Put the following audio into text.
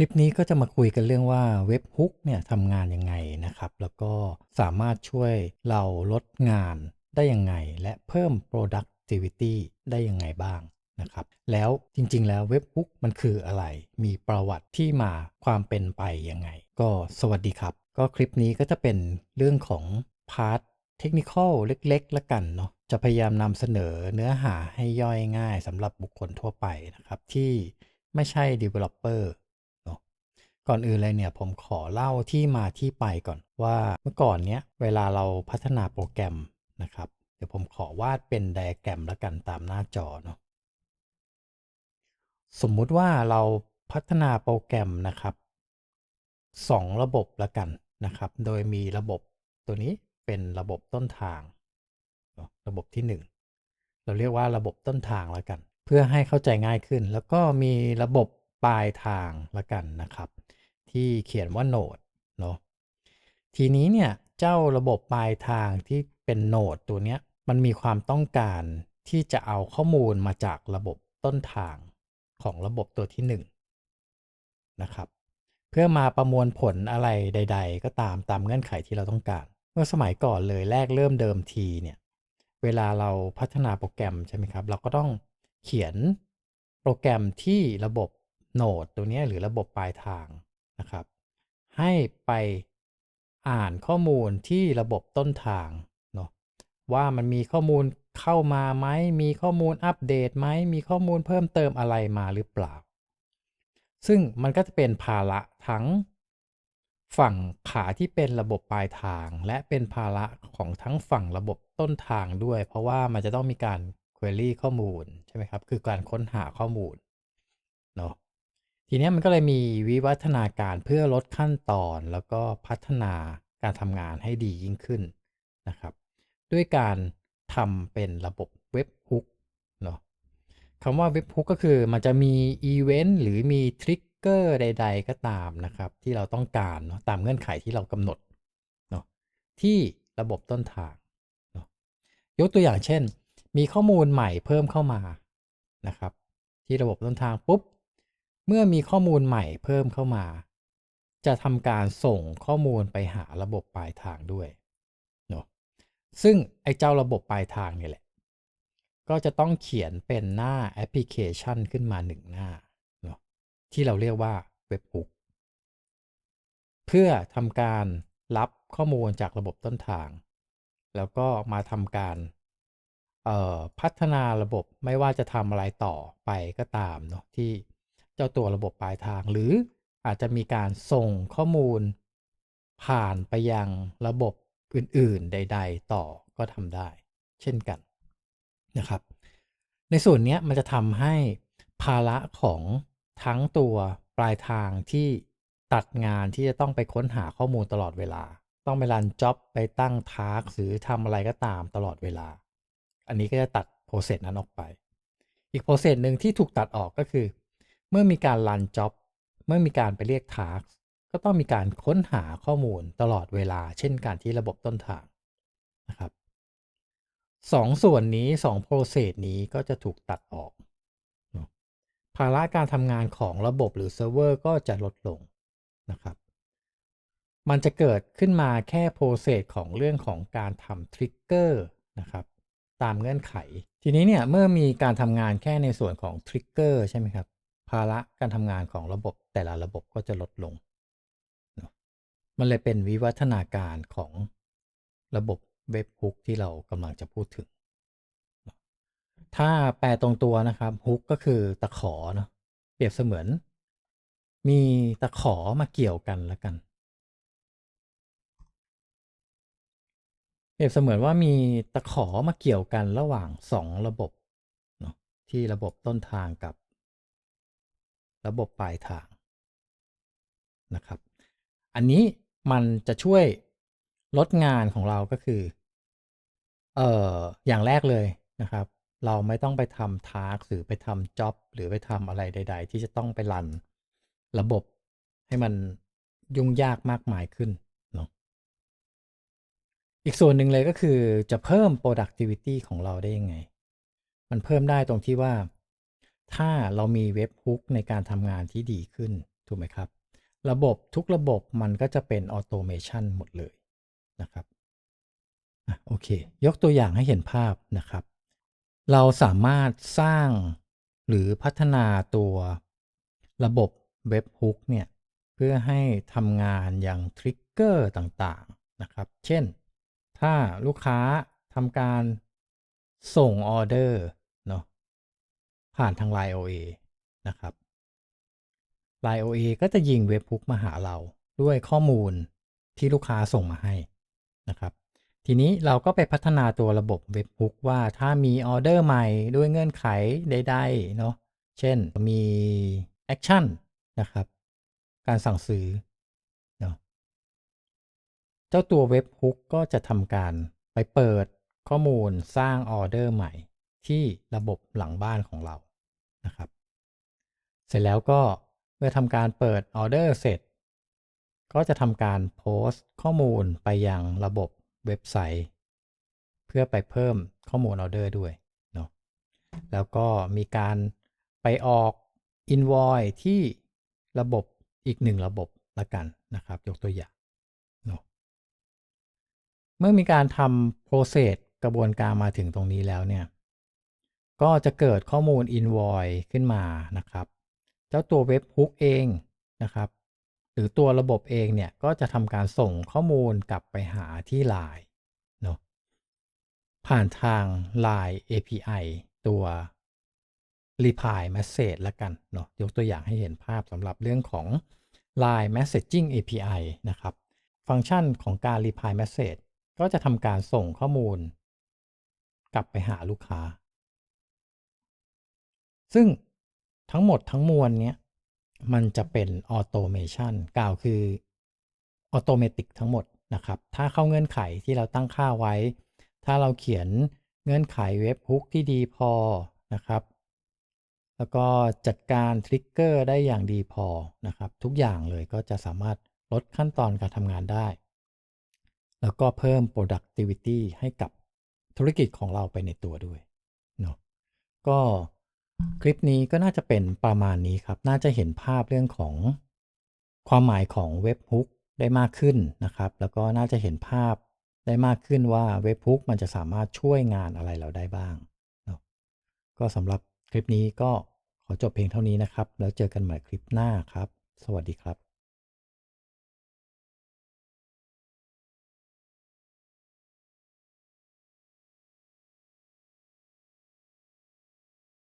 คลิปนี้ก็จะมาคุยกันเรื่องว่าเว็บฮุกเนี่ยทำงานยังไงนะครับ แล้วก็สามารถช่วยเราลดงานได้ยังไง และเพิ่ม productivity ได้ยังไงบ้างนะครับ แล้วจริงๆ แล้วเว็บฮุกมันคืออะไร มีประวัติที่มาความเป็นไปยังไง ก็สวัสดีครับ ก็คลิปนี้ก็จะเป็นเรื่องของพาร์ทเทคนิคเล็กๆ ละกันเนาะ จะพยายามนำเสนอเนื้อหาให้ย่อยง่ายสำหรับบุคคลทั่วไปนะครับ ที่ไม่ใช่ developer ก่อนอื่นเลยเนี่ยผมขอเล่าที่มาที่ไปก่อนว่าเมื่อก่อนเนี้ยเวลาเราพัฒนาโปรแกรมนะครับเดี๋ยวผมขอวาดเป็นไดอะแกรมละกันตามหน้าจอเนาะสมมุติว่าเราพัฒนาโปรแกรมนะครับสองระบบละกันนะครับ โดยมีระบบตัวนี้เป็นระบบต้นทาง ระบบที่หนึ่งเราเรียกว่าระบบต้นทางละกัน เพื่อให้เข้าใจง่ายขึ้น แล้วก็มีระบบปลายทางละกันนะครับ ที่เขียนว่าโนดเนาะทีนี้เนี่ยเจ้าระบบปลายทางที่เป็นโนดตัวเนี้ยมันมีความต้องการที่จะเอาข้อมูลมาจากระบบต้นทางของระบบตัวที่1นงนะครับ เพื่อมาประมวลผลอะไรใด ๆ ก็ตามตามเงื่อนไขที่เราต้องการ เมื่อสมัยก่อนเลยแรกเริ่มเดิมทีเนี่ยเวลาเราพัฒนาโปรแกรมใช่ไหมครับ เราก็ต้องเขียนโปรแกรมที่ระบบโนดตัวนี้หรือระบบปลายทาง ให้ไปอ่านข้อมูลที่ระบบต้นทางเนาะว่ามันมีข้อมูลเข้ามาไหมมีข้อมูลอัปเดตไหมมีข้อมูลเพิ่มเติมอะไรมาหรือเปล่า ซึ่งมันก็จะเป็นภาระทั้งฝั่งขาที่เป็นระบบปลายทาง และเป็นภาระของทั้งฝั่งระบบต้นทางด้วย เพราะว่ามันจะต้องมีการ query ข้อมูลใช่ไหมครับ คือการค้นหาข้อมูลเนาะ ทีนี้มันก็เลยมีวิวัฒนาการเพื่อลดขั้นตอนแล้วก็พัฒนาการทำงานให้ดียิ่งขึ้นนะครับ ด้วยการทำเป็นระบบเว็บฮุกเนาะคำว่าเว็บฮุกก็คือมันจะมีอีเวนต์หรือมีทริกเกอร์ใด ๆ ก็ตามนะครับ ที่เราต้องการเนาะตามเงื่อนไขที่เรากำหนดเนาะที่ระบบต้นทางเนาะยกตัวอย่างเช่น มีข้อมูลใหม่เพิ่มเข้ามานะครับ ที่ระบบต้นทางปุ๊บ เมื่อมีข้อมูลใหม่เพิ่มเข้ามา จะทำการส่งข้อมูลไปหาระบบปลายทางด้วยเนาะซึ่งไอ้เจ้าระบบปลายทางเนี่ยแหละ ก็จะต้องเขียนเป็นหน้าแอปพลิเคชันขึ้นมาหนึ่งหน้าเนาะที่เราเรียกว่าเว็บฮุกเพื่อทำการรับข้อมูลจากระบบต้นทาง แล้วก็มาทำการพัฒนาระบบไม่ว่าจะทำอะไรต่อไปก็ตามเนาะที่ เจ้าตัวระบบปลายทาง หรืออาจจะมีการส่งข้อมูล ผ่านไปยังระบบอื่นๆ ใด ๆ ต่อก็ทำได้ เช่นกันนะครับ ในส่วนนี้มันจะทำให้ภาระของทั้งตัวปลายทางที่ตัดงานที่จะต้องไปค้นหาข้อมูลตลอดเวลา ต้องไปรันจ็อบไปตั้งทาร์กหรือทำอะไรก็ตามตลอดเวลา อันนี้ก็จะตัดโปรเซสนั้นออกไป อีกโปรเซสหนึ่งที่ถูกตัดออกก็คือ เมื่อมีการรันจ็อบเมื่อมีการไปเรียกทาร์กก็ต้องมีการค้นหาข้อมูลตลอดเวลา เช่นการที่ระบบต้นทางนะครับสองส่วนนี้สองโปรเซสนี้ก็จะถูกตัดออกภาระการทำงานของระบบหรือเซิร์ฟเวอร์ก็จะลดลงนะครับ มันจะเกิดขึ้นมาแค่โปรเซสของเรื่องของการทำทริกเกอร์นะครับ ตามเงื่อนไข ทีนี้เนี่ยเมื่อมีการทำงานแค่ในส่วนของทริกเกอร์ใช่ไหมครับ ภาระการทำงานของระบบแต่ละระบบก็จะลดลง มันเลยเป็นวิวัฒนาการของระบบเว็บฮุกที่เรากำลังจะพูดถึง ถ้าแปลตรงตัวนะครับฮุกก็คือตะขอเนาะเปรียบเสมือน มีตะขอมาเกี่ยวกันแล้วกัน เปรียบเสมือนว่ามีตะขอมาเกี่ยวกันระหว่างสองระบบเนาะที่ระบบต้นทางกับ ระบบปลายทางนะครับ อันนี้มันจะช่วยลดงานของเราก็คือ เอ่อ อย่างแรกเลยนะครับ เราไม่ต้องไปทำทาร์กหรือไปทำจ็อบหรือไปทำอะไรใด ๆ ที่จะต้องไปรันระบบให้มันยุ่งยากมากมายขึ้นเนาะ อีกส่วนหนึ่งเลยก็คือจะเพิ่ม productivity ของเราได้ยังไง มันเพิ่มได้ตรงที่ว่า ถ้าเรามีเว็บฮุกในการทำงานที่ดีขึ้น ถูกไหมครับ ระบบทุกระบบมันก็จะเป็นออโตเมชันหมดเลยนะครับอโอเค ยกตัวอย่างให้เห็นภาพนะครับ เราสามารถสร้างหรือพัฒนาตัวระบบเว็บฮุกเนี่ย เพื่อให้ทำงานอย่างทริกเกอร์ต่างๆนะครับ เช่น ถ้าลูกค้าทำการส่งออเดอร์ ผ่านทาง Line OA นะครับ Line OA ก็จะยิงเว็บฮุกมาหาเราด้วยข้อมูลที่ลูกค้าส่งมาให้นะครับ ทีนี้เราก็ไปพัฒนาตัวระบบเว็บฮุกว่าถ้ามีออเดอร์ใหม่ด้วยเงื่อนไขใดๆเนาะเช่นมีแอคชั่นนะครับ การสั่งซื้อเนาะเจ้าตัวเว็บฮุกก็จะทำการไปเปิดข้อมูลสร้างออเดอร์ใหม่ที่ระบบหลังบ้านของเรา นะครับ เสร็จแล้วก็เมื่อทำการเปิดออเดอร์เสร็จ ก็จะทำการโพสต์ข้อมูลไปยังระบบเว็บไซต์ เพื่อไปเพิ่มข้อมูลออเดอร์ด้วยเนาะแล้วก็มีการไปออก invoice ที่ระบบอีกหนึ่งระบบละกันนะครับ ยกตัวอย่างเนาะเมื่อมีการทำ process กระบวนการมาถึงตรงนี้แล้วเนี่ย ก็จะเกิดข้อมูล invoice ขึ้นมานะครับ เจ้าตัวเว็บฮุกเองนะครับ หรือตัวระบบเองเนี่ย ก็จะทำการส่งข้อมูลกลับไปหาที่ Line เนาะผ่านทาง Line API ตัว reply message ละกันเนาะยกตัวอย่างให้เห็นภาพสำหรับเรื่องของ Line Messaging API นะครับ ฟังก์ชันของการ reply message ก็จะทำการส่งข้อมูล กลับไปหาลูกค้า ซึ่งทั้งหมดทั้งมวลเนี้ยมันจะเป็นออโตเมชันกล่าวคือออโตเมติกทั้งหมดนะครับ ถ้าเข้าเงื่อนไขที่เราตั้งค่าไว้ ถ้าเราเขียนเงื่อนไขเว็บฮุกที่ดีพอนะครับ แล้วก็จัดการทริกเกอร์ได้อย่างดีพอนะครับ ทุกอย่างเลยก็จะสามารถลดขั้นตอนการทำงานได้ แล้วก็เพิ่ม productivity ให้กับธุรกิจของเราไปในตัวด้วยเนาะก็ คลิปนี้ก็น่าจะเป็นประมาณนี้ครับ น่าจะเห็นภาพเรื่องของความหมายของเว็บฮุกได้มากขึ้นนะครับ แล้วก็น่าจะเห็นภาพได้มากขึ้นว่าเว็บฮุกมันจะสามารถช่วยงานอะไรเราได้บ้าง ก็สำหรับคลิปนี้ก็ขอจบเพียงเท่านี้นะครับ แล้วเจอกันใหม่คลิปหน้าครับ สวัสดีครับ